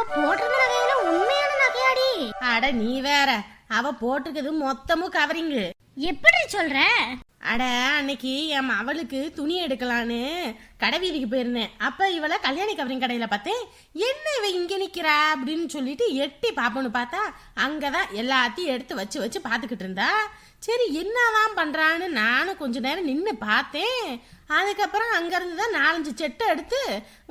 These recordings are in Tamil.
அவ போட்டிருந்த நகையில உண்மையான நகையாடி. அட நீ வேற. அவ போட்டிருக்குது மொத்தமும் கவரிங்கு எப்படி சொல்ற? அட அன்னைக்கு என் அவளுக்கு துணி எடுக்கலான்னு கடை வீதிக்கு போயிருந்தேன். அப்ப இவள கல்யாணி கவரிங் கடையில பார்த்தேன் என்ன இவ இங்க நிக்கிறா? அப்படின்னு சொல்லிட்டு எட்டி பாப்போன்னு பார்த்தா அங்கதான் எல்லாத்தையும் எடுத்து வச்சு வச்சு பாத்துக்கிட்டு இருந்தா. சரி என்னதான் பண்றான்னு நானும் கொஞ்ச நேரம் நின்று பார்த்தேன். அதுக்கப்புறம் அங்கிருந்து தான் நாலஞ்சு செட்டை எடுத்து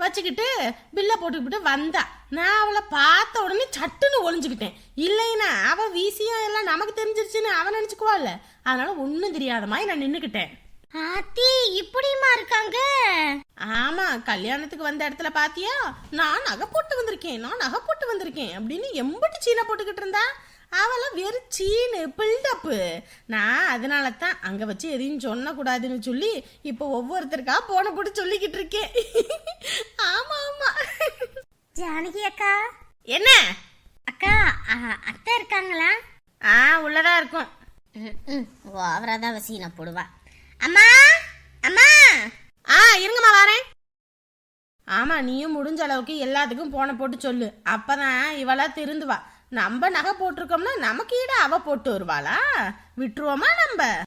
வச்சுக்கிட்டு பில்லை போட்டுக்கிட்டு வந்தா. நான் அவளை பார்த்த உடனே சட்டுன்னு ஒளிஞ்சுக்கிட்டேன். இல்லைன்னா அவ வீசியம் எல்லாம் நமக்கு தெரிஞ்சிருச்சுன்னு அவன் நினைச்சுக்குவாள்ல அதனால ஒன்றும் தெரியாத மாதிரி நான் நின்றுக்கிட்டேன் ஆத்தி இப்படியுமா இருக்காங்க? ஆமா கல்யாணத்துக்கு வந்த இடத்துல பாத்தியா? நான் நகை போட்டு வந்திருக்கேன் நான் நகை போட்டு வந்திருக்கேன் அப்படின்னு எம்பிட்டு சீனை போட்டுக்கிட்டு இருந்தா. அவெல்லாம் வெறும் சீனு பில்டப்பு நான் அதனால தான் அங்க வச்சு எதையும் சொல்லக்கூடாதுன்னு சொல்லி இப்போ ஒவ்வொருத்தருக்கா போன போட்டு சொல்லிக்கிட்டு இருக்கேன். ஆமா ஆமா. ஜானகி அக்கா. என்ன? அக்கா அத்தை இருக்காங்களா? ஆ உள்ளதா இருக்கும். ஓவரா தான் வசீனா போடுவா. அம்மா அம்மா. ஆ இருங்கம்மா வரேன். ஆமா நீயும் முடிஞ்ச அளவுக்கு எல்லாத்துக்கும் போன போட்டு சொல்லு. அப்பதான் இவளா திருந்துவா. நம்ம நகை போட்டிருக்கோம்னா நமக்கு ஈட அவ போட்டு வருவாளா? விட்டுருவோமா நம்ம?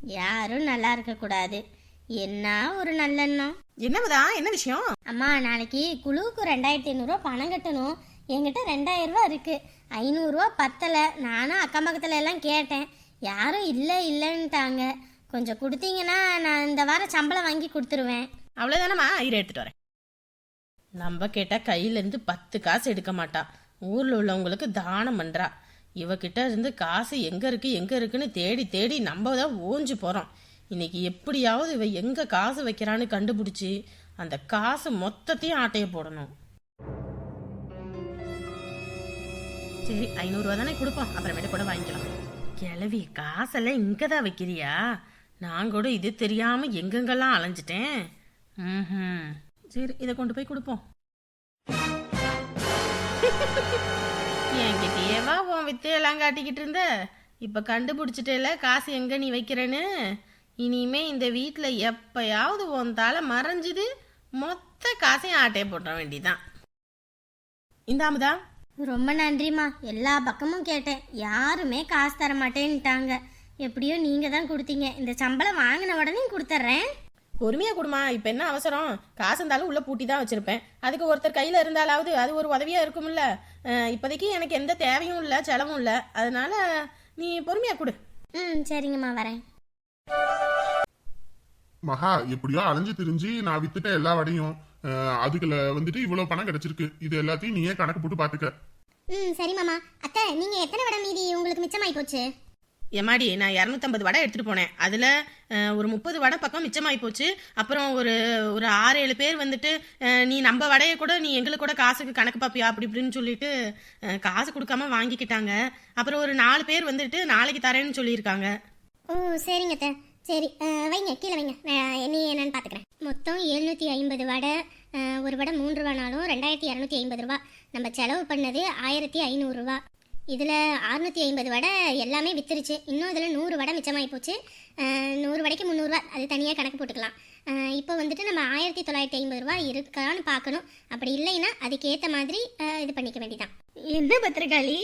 யாரும் நல்லா இருக்க கூடாது. என்ன ஒரு நல்லெண்ணம்? என்னவுதா? என்ன விஷயம்? அம்மா நாளைக்கு குழுவுக்கு ரெண்டாயிரத்தி ஐநூறுரூவா பணம் கட்டணும். என்கிட்ட ரெண்டாயிரம் ரூபா இருக்கு. ஐநூறுரூவா பத்தலை. நானும் அக்கம் பக்கத்துல எல்லாம் கேட்டேன். யாரும் இல்லை இல்லைன்ட்டாங்க. கொஞ்சம் கொடுத்தீங்கன்னா நான் இந்த வாரம் சம்பளம் வாங்கி கொடுத்துருவேன். அவ்வளவுதானம்மா? இரு எடுத்துட்டு வரேன். நம்ம கேட்டா கையில இருந்து பத்து காசு எடுக்க மாட்டா. ஊரில் உள்ளவங்களுக்கு தானம் பண்ணுறா இவகிட்ட இருந்து காசு எங்கே இருக்குது எங்கே இருக்குன்னு தேடி தேடி நம்ம தான் ஓஞ்சு போகிறோம் இன்னைக்கு எப்படியாவது இவ எங்கே காசு வைக்கிறான்னு கண்டுபிடிச்சி அந்த காசு மொத்தத்தையும் ஆட்டைய போடணும். சரி ஐநூறுரூவா தானே கொடுப்போம். அப்புறமேட்டு கூட வாங்கிக்கலாம். கிளவி காசெல்லாம் இங்கே தான் வைக்கிறியா? நான் கூட இது தெரியாமல் எங்கெங்கெல்லாம் அலைஞ்சிட்டேன்? ம் சரி இதை கொண்டு போய் கொடுப்போம். என்கிட்டயேவா உன் வித்து எல்லாம் காட்டிக்கிட்டு இருந்த. இப்ப கண்டுபிடிச்சிட்டேல காசு எங்க நீ வைக்கிறேன்னு? இனிமே இந்த வீட்டில் எப்பயாவது உன் தலை மறைஞ்சுது. மொத்த காசையும் ஆட்டையை போட்ட வேண்டியதான் இந்தாமுதா ரொம்ப நன்றிம்மா. எல்லா பக்கமும் கேட்டேன். யாருமே காசு தர மாட்டேன்ட்டாங்க எப்படியோ நீங்கள் தான் கொடுத்தீங்க. இந்த சம்பளம் வாங்கின உடனே கொடுத்துட்றேன் பொறுமையா கொடுமா இப்ப என்ன அவசரம்? காசு இருந்தாலும் உள்ள பூட்டி தான் வச்சிருப்பேன். அதுக்கு ஒருத்தர் கையில இருந்தாலாவது அது ஒரு உதவியா இருக்கும்ல. இப்போதைக்கு எனக்கு எந்த தேவையும் இல்ல செலவும் இல்ல. அதனால நீ பொறுமையா கொடு. ம் சரிங்கம்மா வரேன். மகா எப்படியோ அலைஞ்சு திரிஞ்சு நான் வித்துட்ட எல்லா வடையும். அதுக்குள்ள வந்துட்டு இவ்வளவு பணம் கிடைச்சிருக்கு. இது எல்லாத்தையும் நீயே கணக்கு போட்டு பாத்துக்க. ம் சரி மாமா. அத்தை நீங்கள் எத்தனை வடை மீதி? உங்களுக்கு மிச்சமாகி போச்சு. எம்மாடி நான் இரநூத்தம்பது வடை எடுத்துகிட்டு போனேன். அதில் ஒரு முப்பது வடை பக்கம் மிச்சமாகி போச்சு. அப்புறம் ஒரு ஒரு ஆறு ஏழு பேர் வந்துட்டு நீ நம்ம வடையை கூட நீ எங்களுக்கு கூட காசுக்கு கணக்கு பாப்பியா அப்படி இப்படின்னு சொல்லிட்டு காசு கொடுக்காம வாங்கிக்கிட்டாங்க. அப்புறம் ஒரு நாலு பேர் வந்துட்டு நாளைக்கு தரேன்னு சொல்லியிருக்காங்க. ஓ சரிங்க அத்தை. சரி வைங்க கீழே வைங்க. நான் என்ன என்னன்னு பார்த்துக்கிறேன் மொத்தம் எழுநூற்றி ஐம்பது வடை ஒரு வடை மூன்று ரூபானாலும் ரெண்டாயிரத்தி இரநூத்தி ஐம்பது ரூபா. நம்ம செலவு பண்ணது ஆயிரத்தி ஐநூறுரூவா இதில் அறுநூத்தி ஐம்பது வடை எல்லாமே வித்துருச்சு. இன்னும் இதில் நூறு வடை மிச்சமாகி போச்சு. நூறு வடைக்கு முந்நூறுரூவா அது தனியாக கணக்கு போட்டுக்கலாம். இப்போ வந்துட்டு நம்ம ஆயிரத்தி தொள்ளாயிரத்தி ஐம்பது ரூபா இருக்கான்னு பார்க்கணும். அப்படி இல்லைன்னா அதுக்கேற்ற மாதிரி இது பண்ணிக்க வேண்டியதான் என்ன பத்திரகாளி?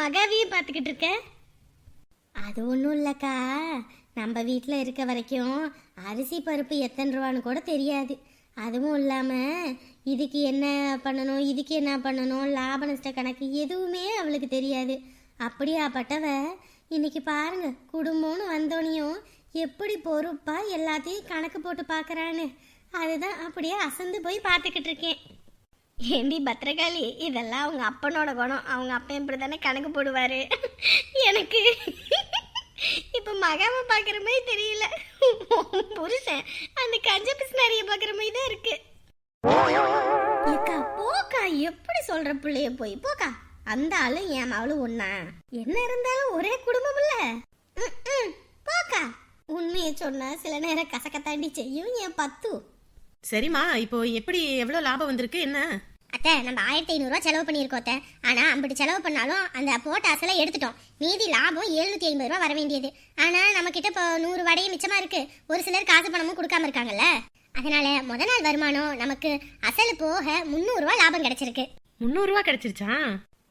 மகாவியை பார்த்துக்கிட்டு இருக்க? அது ஒன்றும் இல்லைக்கா. நம்ம வீட்டில் இருக்க வரைக்கும் அரிசி பருப்பு எத்தனை ரூபான்னு கூட தெரியாது. அதுவும் இல்லாமல் இதுக்கு என்ன பண்ணணும் இதுக்கு என்ன பண்ணணும் லாப நஷ்ட கணக்கு எதுவுமே அவளுக்கு தெரியாது. அப்படியாப்பட்டவ இன்னைக்கு பாருங்க குடும்பம்னு வந்தோனையும் எப்படி பொறுப்பா எல்லாத்தையும் கணக்கு போட்டு பார்க்கறான்னு அதுதான் அப்படியே அசந்து போய் பார்த்துக்கிட்டு இருக்கேன். ஏண்டி பத்திரகாளி இதெல்லாம் அவங்க அப்பனோட குணம். அவங்க அப்பன் இப்படி தானே கணக்கு போடுவாரு. எனக்கு இப்ப மகாவை பார்க்குற மாதிரி தெரியல. புருஷன் அந்த கஞ்ச பிசினாரிய பார்க்குற மாதிரி தான் இருக்கு. ஏக்கா போக்கா எப்படி சொல்ற பிள்ளைய போய்? போக்கா அந்த ஆளு என் மவளும் ஒண்ணா என்ன இருந்தாலும் ஒரே குடும்பம் இல்ல போக்கா. உண்மையை சொன்னா சில நேரம் கசக்கத்தாண்டி செய்யும் என் பத்து. சரிம்மா இப்போ எப்படி எவ்வளவு லாபம் வந்திருக்கு என்ன? அத்தை நம்ம ஆயிரத்தி ஐநூறுரூவா செலவு பண்ணியிருக்கோம் அத்தை. ஆனால் அம்பிட்டு செலவு பண்ணாலும் அந்த போட்ட அசலை எடுத்துட்டோம். மீதி லாபம் எழுநூத்தி ஐம்பது ரூபா வர வேண்டியது. ஆனால் நம்மக்கிட்ட இப்போ நூறு வடையும் மிச்சமாக இருக்கு. ஒரு சிலர் காசு பணமும் கொடுக்காம இருக்காங்கல்ல? அதனால முத நாள் வருமானம் நமக்கு அசல் போக முந்நூறுரூவா லாபம் கிடைச்சிருக்கு. முந்நூறுரூவா கிடைச்சிருச்சா?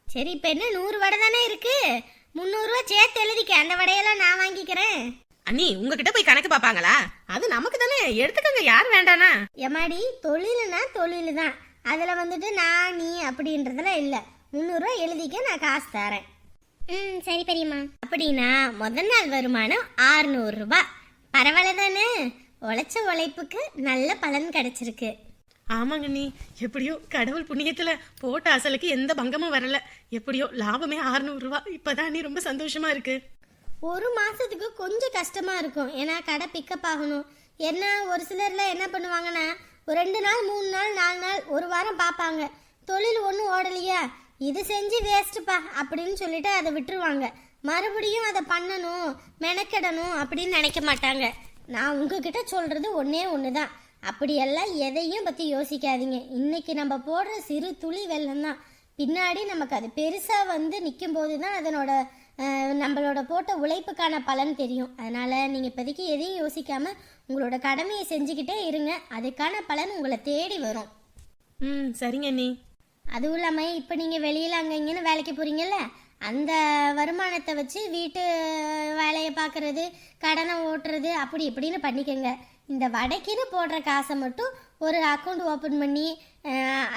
சரி இப்போ என்ன நூறு வடை தானே இருக்கு? முந்நூறுரூவா சேர்த்து எழுதிக்க அந்த வடையெல்லாம் நான் வாங்கிக்கிறேன். அண்ணி உங்ககிட்ட போய் கணக்கு பார்ப்பாங்களா அது நமக்கு தானே. எடுத்துக்கங்க யார் வேண்டானா? எம்மாடி தொழிலுனா தொழில் தான் அதில் வந்துட்டு நான் நீ அப்படின்றதுலாம் இல்லை. முந்நூறுரூவா எழுதிக்க நான் காசு தரேன். ம் சரி பெரியம்மா. அப்படின்னா முதல் நாள் வருமானம் ஆறுநூறுரூபா பரவாயில்ல தானே. உழைச்ச உழைப்புக்கு நல்ல பலன் கிடைச்சிருக்கு. ஆமாங்க நீ எப்படியோ கடவுள் புண்ணியத்துல போட்ட அசலுக்கு எந்த பங்கமும் வரல. எப்படியோ லாபமே 600 ரூபா. இப்பதான் நீ ரொம்ப சந்தோஷமா இருக்கு. ஒரு மாசத்துக்கு கொஞ்சம் கஷ்டமா இருக்கும். ஏன்னா கடை பிக்கப் ஆகணும். என்ன ஒரு சிலர்ல என்ன பண்ணுவாங்கன்னா ஒரு ரெண்டு நாள் மூணு நாள் நாலு நாள் ஒரு வாரம் பார்ப்பாங்க. தொழில் ஒன்றும் ஓடலையா. இது செஞ்சு வேஸ்ட்டுப்பா அப்படின்னு சொல்லிட்டு அதை விட்டுருவாங்க. மறுபடியும் அதை பண்ணணும் மெனக்கெடணும் அப்படின்னு நினைக்க மாட்டாங்க. நான் உங்ககிட்ட சொல்றது ஒன்னே ஒன்று தான் அப்படியெல்லாம் எதையும் பற்றி யோசிக்காதீங்க. இன்னைக்கு நம்ம போடுற சிறு துளி வெள்ளம் தான். பின்னாடி நமக்கு அது பெருசாக வந்து நிற்கும் போது தான் அதனோட நம்மளோட போட்ட உழைப்புக்கான பலன் தெரியும். அதனால் நீங்கள் இப்போதைக்கு எதையும் யோசிக்காமல் உங்களோட கடமையை செஞ்சுக்கிட்டே இருங்க. அதுக்கான பலன் உங்களை தேடி வரும். ம் சரிங்க நீ அதுவும் இல்லாமல் இப்போ நீங்கள் வெளியில் அங்கே இங்கேன்னு வேலைக்கு போகிறீங்கல்ல அந்த வருமானத்தை வச்சு வீட்டு வேலையை பார்க்குறது கடனை ஓட்டுறது அப்படி இப்படின்னு பண்ணிக்கோங்க. இந்த வடைக்குன்னு போடுற காசை மட்டும் ஒரு அக்கௌண்ட் ஓப்பன் பண்ணி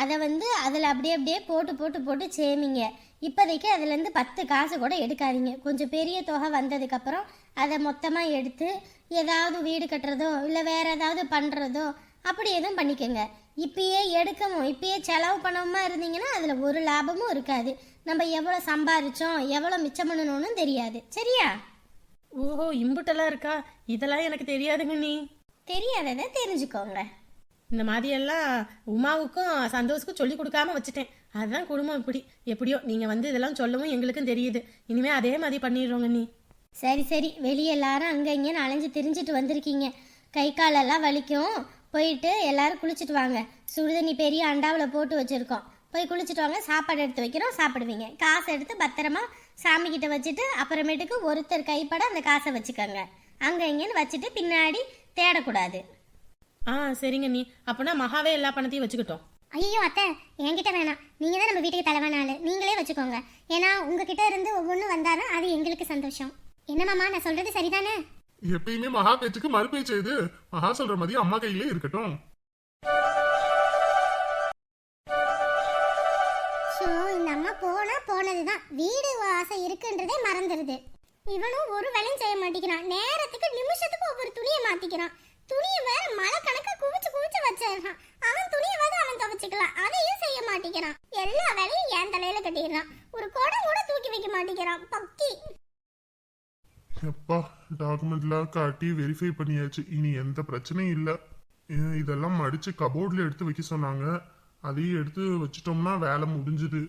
அதை வந்து அதில் அப்படியே அப்படியே போட்டு போட்டு போட்டு சேமிங்க. இப்போதைக்கு அதுலேருந்து பத்து காசு கூட எடுக்காதீங்க. கொஞ்சம் பெரிய தொகை வந்ததுக்கப்புறம் அதை மொத்தமாக எடுத்து ஏதாவது வீடு கட்டுறதோ இல்லை வேறு ஏதாவது பண்ணுறதோ அப்படி எதுவும் பண்ணிக்கோங்க. இப்பயே எடுக்கவும் இப்பயே செலவு பண்ணாம இருந்தீங்கன்னா அதில் ஒரு லாபமும் இருக்காது. நம்ம எவ்வளோ சம்பாரிச்சோம் எவ்வளோ மிச்சம் பண்ணணும்னு தெரியாது. சரியா? ஓஹோ இம்புட்டெல்லாம் இருக்கா? இதெல்லாம் எனக்கு தெரியாதுங்க நீ தெரியாததை தெரிஞ்சுக்கோங்க. இந்த மாதிரியெல்லாம் உமாவுக்கும் சந்தோஷுக்கும் சொல்லி கொடுக்காம வச்சுட்டேன். அதுதான் குடும்பம் இப்படி. எப்படியோ நீங்க வந்து இதெல்லாம் சொல்லவும் எங்களுக்கும் தெரியுது. இனிமே அதே மாதிரி பண்ணிடுறோங்க நீ சரி சரி. வெளியே எல்லாரும் அங்கே இங்கேன்னு அலைஞ்சு திரிஞ்சிட்டு வந்திருக்கீங்க. கை காலெல்லாம் வலிக்கும். போயிட்டு எல்லாரும் குளிச்சுட்டு வாங்க. சுடுதண்ணி பெரிய அண்டாவில் போட்டு வச்சுருக்கோம். போய் குளிச்சுட்டு வாங்க. சாப்பாடு எடுத்து வைக்கிறோம். சாப்பிடுவீங்க. காசை எடுத்து பத்திரமா சாமி கிட்ட வச்சுட்டு அப்புறமேட்டுக்கு ஒருத்தர் கைப்பட அந்த காசை வச்சுக்கோங்க. அங்கே இங்கேன்னு வச்சுட்டு பின்னாடி தேடக்கூடாது. ஆ சரிங்க நீ. அப்போனா மகாவே எல்லா பணத்தையும் வச்சுக்கிட்டோம். ஐயோ அத்தை. என்கிட்ட வேணாம். நீங்க தான் நம்ம வீட்டுக்கு தலைவான ஆளு. நீங்களே வச்சுக்கோங்க. ஏன்னா உங்ககிட்ட இருந்து ஒவ்வொன்றும் வந்தாதான் அது எங்களுக்கு சந்தோஷம். என்ன மாமா நான் சொல்றது சரிதானே? எப்பயுமே மகா பேச்சுக்கு மறு பேச்சு இது. மகா சொல்ற மாதிரி அம்மா கையிலே இருக்கட்டும். ஸோ இந்த அம்மா போனா போனதுதான். வீடு ஆசை இருக்குன்றதே மறந்துடுது இவனும் ஒரு வேலையும் செய்ய மாட்டேங்கிறான். நேரத்துக்கு நிமிஷத்துக்கு ஒவ்வொரு துணியை மாத்திக்கிறான். துணியை வேற மழை கணக்கா குவிச்சு குவிச்சு வச்சிருக்கான் அவன் துணியை வந்து அவன் துவைச்சுக்கலாம். அதையும் செய்ய மாட்டேங்கிறான். எல்லா வேலையும் என் தலையில கட்டிடுறான். ஒரு குடம் கூட தூக்கி வைக்க மாட்டேங்கிறான். பக்கி. எப்பா டாக்குமெண்ட்லாம் காட்டி வெரிஃபை பண்ணியாச்சு. இனி எந்த பிரச்சனையும் இல்லை. இதெல்லாம் மடிச்சு கபோர்ட்ல எடுத்து வைக்க சொன்னாங்க. அதையும் எடுத்து வச்சிட்டோம்னா வேலை முடிஞ்சுது.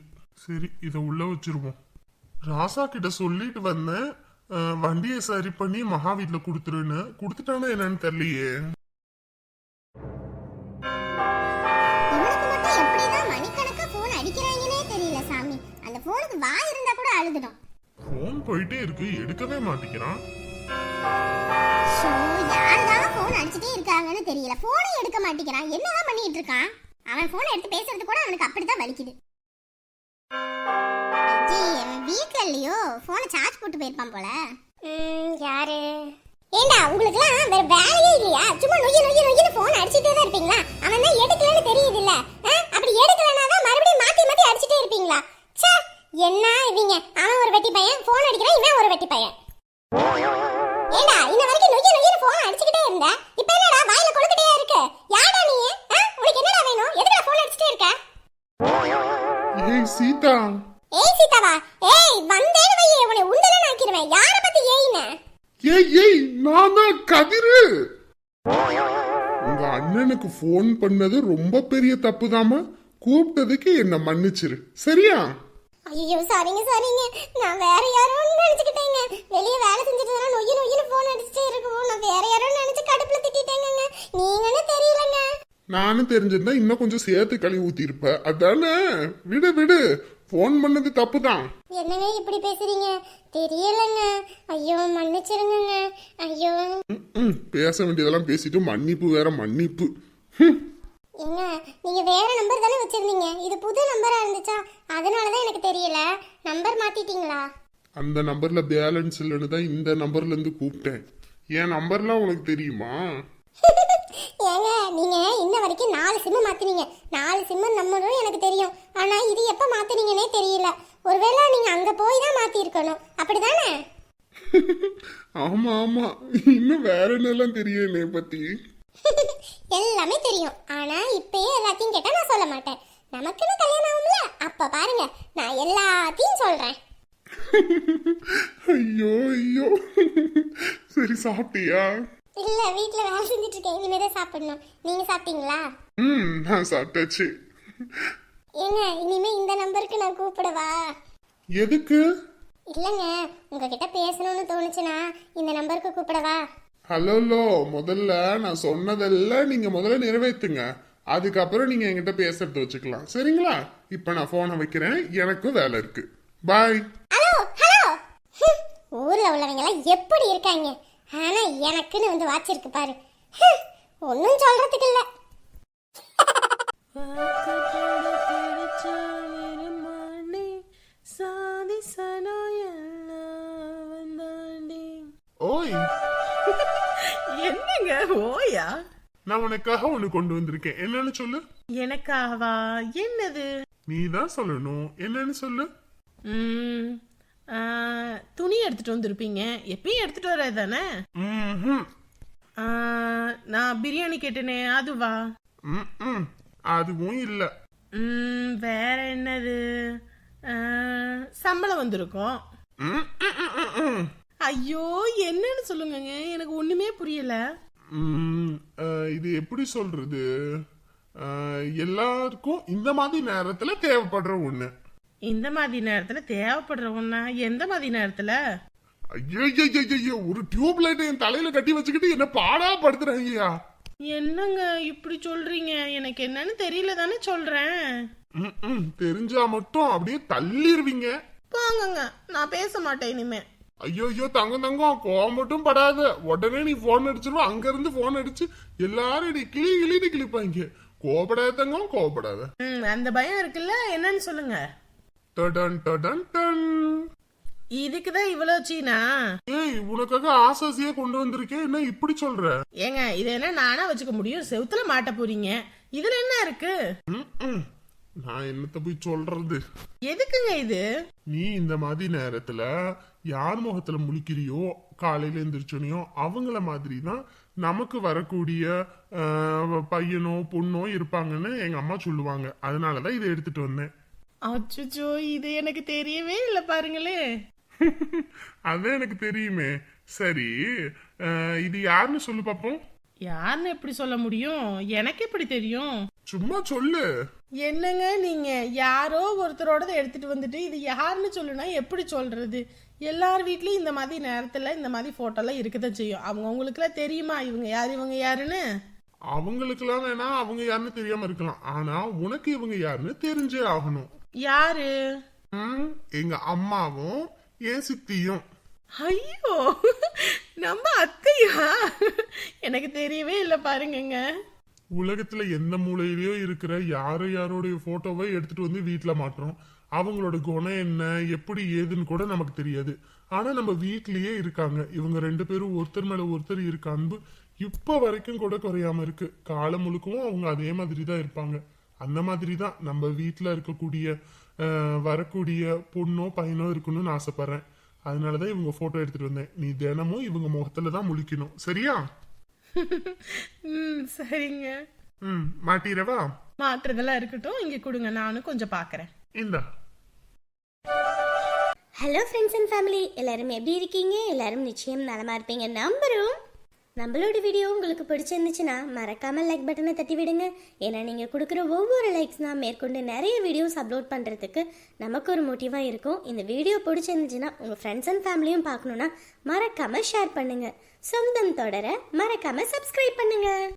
சரி இதை உள்ள வச்சிருவோம். ராசா கிட்ட சொல்லிட்டு வந்தேன் வண்டியை சரி பண்ணி மகா வீட்ல கொடுத்துருன்னு. கொடுத்துட்டானா என்னன்னு தெரியலையே. ஃபோன் போயிட்டே இருக்கு எடுக்கவே மாட்டேங்கிறான். யாருதான் போன் அடிச்சுட்டே இருக்காங்கன்னு தெரியல. போனை எடுக்க மாட்டேங்கிறான். என்னதான் பண்ணிட்டு இருக்கான்? அவன் போனை எடுத்து பேசுறது கூட அவனுக்கு அப்படித்தான் வலிக்குது. வீட்ல இல்லையோ போனை சார்ஜ் போட்டு போயிருப்பான் போல. யாரு? ஏண்டா உங்களுக்குலாம் வேற வேலையே இல்லையா? சும்மா நொய்ய நொய்ய நொய்யன்னு போன் அடிச்சிட்டே தான் இருப்பீங்களா? அவன் தான் எடுக்கலன்னு தெரியுது இல்ல அப்படி எடுக்கலனா தான் மறுபடியும் மாத்தி மாத்தி அடிச்சிட்டே இருப்பீங்களா? ச்சே என்ன இவங்க? அவன் ஒரு வெட்டி பையன் போன் அடிக்கிறான் இவன் ஒரு வெட்டி பையன். ஏண்டா இன்ன வரைக்கும் நொய்ய நொய்யன்னு போன் அடிச்சுக்கிட்டே இருந்த? இப்போ என்னடா வாயில கொழுக்கிட்டே சீதா. ஏய் சீதாவா? ஏய் வந்தேன்னு வையே உன்னை உண்டல ஆக்கிடுவேன் யார பத்தி ஏயின ஏய் ஏய் நான் தான் கதிரு? உங்க அண்ணனுக்கு ஃபோன் பண்ணது ரொம்ப பெரிய தப்புதாம்மா. கூப்பிட்டதுக்கு என்ன மன்னிச்சிரு. சரியா? ஐயோ சரிங்க சரிங்க. நான் வேற யாரோ நினைச்சுக்கிட்டேங்க. வெளியே வேலை செஞ்சுட்டு தான் நொய்ய நொய்யன்னு போன் அடிச்சுட்டே இருக்கும்? நான் வேற யாரோ நினைச்சு கடுப்புல திட்டிட்டேங்க தெரியலங்க நானும் தெரிஞ்சிருந்தா இன்னும் கொஞ்சம் சேர்த்து கழுவி ஊத்திருப்ப அதானே? விடு விடு. ஃபோன் பண்ணது தப்புதான். என்னங்க இப்படி பேசுறீங்க? தெரியலங்க. ஐயோ மன்னிச்சிருங்கங்க. ஐயோ. பேச வேண்டியதெல்லாம் பேசிட்டு மன்னிப்பு வேற மன்னிப்பு. ஏங்க நீங்க வேற நம்பர் தானே வச்சிருந்தீங்க. இது புது நம்பரா இருந்துச்சா? அதனால தான் எனக்கு தெரியல. நம்பர் மாத்திட்டீங்களா? அந்த நம்பர்ல பேலன்ஸ் இல்லைன்னு தான் இந்த நம்பர்ல இருந்து கூப்பிட்டேன். என் நம்பர்லாம் உனக்கு தெரியுமா? ஏங்க நீங்க வரைக்கும் நாலு சிம்மு மாத்தினீங்க. நாலு சிம்மு நம்பரும் எனக்கு தெரியும். ஆனா இது எப்ப மாத்தினீங்கன்னே தெரியல. ஒருவேளை நீங்க அங்க போய் தான் மாத்தி இருக்கணும் அப்படிதானே? ஆமா ஆமா. இன்னும் வேற என்னெல்லாம் தெரியும் என்னைய பத்தி? எல்லாமே தெரியும். ஆனா இப்பயே எல்லாத்தையும் கேட்டா நான் சொல்ல மாட்டேன். நமக்குன்னு கல்யாணம் ஆகும்ல? அப்ப பாருங்க நான் எல்லாத்தையும் சொல்றேன். ஐயோ ஐயோ. சரி சாப்பிட்டியா? இல்ல வீட்ல வேலை செஞ்சுட்டு இருக்கேன். இனிமே தான் சாப்பிடணும். நீங்க சாப்பிட்டீங்களா? ம் நான் சாப்பிட்டாச்சு. ஏங்க இனிமே இந்த நம்பருக்கு நான் கூப்பிடவா? எதுக்கு? இல்லைங்க உங்ககிட்ட பேசணும்னு தோணுச்சுன்னா இந்த நம்பருக்கு கூப்பிடவா? ஹலோலோ முதல்ல நான் சொன்னதெல்லாம் நீங்க முதல்ல நிறைவேத்துங்க. அதுக்கப்புறம் நீங்க என்கிட்ட பேசுறத வச்சுக்கலாம். சரிங்களா? இப்ப நான் போனை வைக்கிறேன். எனக்கும் வேலை இருக்கு. Bye hello hello! ஊர்ல உள்ளவங்க எல்லாம் எப்படி இருக்காங்க? ஆனா எனக்குன்னு வந்து வாச்சிருக்கு பாரு. ஒன்னும் சொல்றதுக்கு இல்ல. ஓய். என்னங்க ஓயா? நான் உனக்காக ஒண்ணு கொண்டு வந்திருக்கேன். என்னன்னு சொல்லு. எனக்காவா? என்னது? நீ தான் சொல்லணும். என்னன்னு சொல்லு. துணி எடுத்துட்டு வந்திருப்பீங்க. எப்பயும் எடுத்துட்டு வர்றது தானே நான் பிரியாணி கேட்டேனே அதுவா. அதுவும் இல்ல. வேற என்னது? சம்பளம் வந்திருக்கும். ஐயோ என்னன்னு சொல்லுங்கங்க. எனக்கு ஒண்ணுமே புரியல. இது எப்படி சொல்றது? எல்லாருக்கும் இந்த மாதிரி நேரத்துல தேவைப்படுற ஒண்ணு. இந்த மாதிரி நேரத்துல தேவைப்படுற ஒண்ணா எந்த மாதிரி நேரத்துல? ஐயோ ஒரு டியூப் லைட் என் தலையில கட்டி வச்சுக்கிட்டு என்ன பாடா படுத்துறாங்கய்யா. என்னங்க இப்படி சொல்றீங்க? எனக்கு என்னன்னு தெரியல தானே சொல்றேன். தெரிஞ்சா மட்டும் அப்படியே தள்ளிருவீங்க. போங்கங்க நான் பேச மாட்டேன் இனிமே. ஐயோ ஐயோ தங்கம் தங்கம் கோவம் மட்டும் படாத. உடனே நீ போன் அடிச்சிருவ அங்க இருந்து போன் அடிச்சு எல்லாரும் நீ கிளி கிளின்னு கிளிப்பாங்க கோபப்படாத தங்கம் கோவப்படாத. ம், அந்த பயம் இருக்குல்ல? என்னன்னு சொல்லுங்க. டடன் டடன் டன். இதுக்குதான் இவ்வளவு சீனா? ஏய் உனக்காக ஆசாசியா கொண்டு வந்திருக்கேன் என்ன இப்படி சொல்ற? ஏங்க இது என்ன நானா வச்சுக்க முடியும்? செவுத்துல மாட்ட போறீங்க. இதுல என்ன இருக்கு. நான் என்னத்த போய் சொல்றது? எதுக்குங்க இது? நீ இந்த மாதிரி நேரத்துல யார் முகத்துல முழிக்கிறியோ காலையில எந்திரிச்சோனையோ அவங்கள மாதிரி தான் நமக்கு வரக்கூடிய பையனோ பொண்ணோ இருப்பாங்கன்னு எங்க அம்மா சொல்லுவாங்க. அதனாலதான் இதை எடுத்துட்டு வந்தேன். அச்சோ இது எனக்கு தெரியவே இல்லை பாருங்களே அதான் எனக்கு தெரியுமே. சரி இது யாருன்னு சொல்லு பாப்போம். யாருன்னு எப்படி சொல்ல முடியும்? எனக்கு எப்படி தெரியும்? சும்மா சொல்லு. என்னங்க நீங்க? யாரோ ஒருத்தரோட எடுத்துட்டு வந்துட்டு இது யாருன்னு சொல்லுனா எப்படி சொல்றது? எல்லார் வீட்லயும் இந்த மாதிரி நேரத்துல இந்த மாதிரி போட்டோலாம் இருக்கதான் செய்யும். அவங்க உங்களுக்குலாம் தெரியுமா? இவங்க யார் இவங்க யாருன்னு? அவங்களுக்கெல்லாம் வேணா அவங்க யாருன்னு தெரியாம இருக்கலாம். ஆனா உனக்கு இவங்க யாருன்னு தெரிஞ்சே ஆகணும். யாரு? ம், எங்க அம்மாவும் என் சித்தியும் ஐயோ நம்ம அத்தையா? எனக்கு தெரியவே இல்லை பாருங்கங்க. உலகத்துல எந்த மூலையிலயோ இருக்கிற யாரோ யாரோடைய போட்டோவை எடுத்துட்டு வந்து வீட்ல மாட்டுறோம். அவங்களோட குணம் என்ன எப்படி ஏதுன்னு கூட நமக்கு தெரியாது. ஆனா நம்ம வீட்லயே இருக்காங்க. இவங்க ரெண்டு பேரும் ஒருத்தர் மேல ஒருத்தர் இருக்க அன்பு இப்ப வரைக்கும் கூட குறையாம இருக்கு. காலம் முழுக்கவும் அவங்க அதே மாதிரி தான் இருப்பாங்க. அந்த மாதிரி தான் நம்ம வீட்ல இருக்கக்கூடிய வரக்கூடிய பொண்ணோ பையனோ இருக்கணும்னு ஆசைப்படுறேன். அதனாலதான் இவங்க போட்டோ எடுத்துட்டு வந்தேன். நீ தினமும் இவங்க முகத்துல தான் முழிக்கணும். சரியா? ம் சரிங்க. ம் மாட்டிரவா மாற்றுறதெல்லாம் இருக்கட்டும். இங்க கொடுங்க. நானும் கொஞ்சம் பார்க்கறேன் இந்தா. ஹலோ ஃப்ரெண்ட்ஸ் அண்ட் ஃபேமிலி எல்லாரும் எப்படி இருக்கீங்க? எல்லாரும் நிச்சயம் நலமா இருப்பீங்க. நம்புறோம். நம்மளோட வீடியோ உங்களுக்கு பிடிச்சிருந்துச்சுன்னா மறக்காமல் லைக் பட்டனை தட்டி விடுங்க. ஏன்னா நீங்கள் கொடுக்குற ஒவ்வொரு லைக்ஸ் தான் மேற்கொண்டு நிறைய வீடியோஸ் அப்லோட் பண்ணுறதுக்கு நமக்கு ஒரு மோட்டிவாக இருக்கும். இந்த வீடியோ பிடிச்சிருந்துச்சுன்னா உங்கள் ஃப்ரெண்ட்ஸ் அண்ட் ஃபேமிலியும் பார்க்கணுன்னா மறக்காமல் ஷேர் பண்ணுங்கள் சொந்தம் தொடர மறக்காமல் சப்ஸ்கிரைப் பண்ணுங்கள்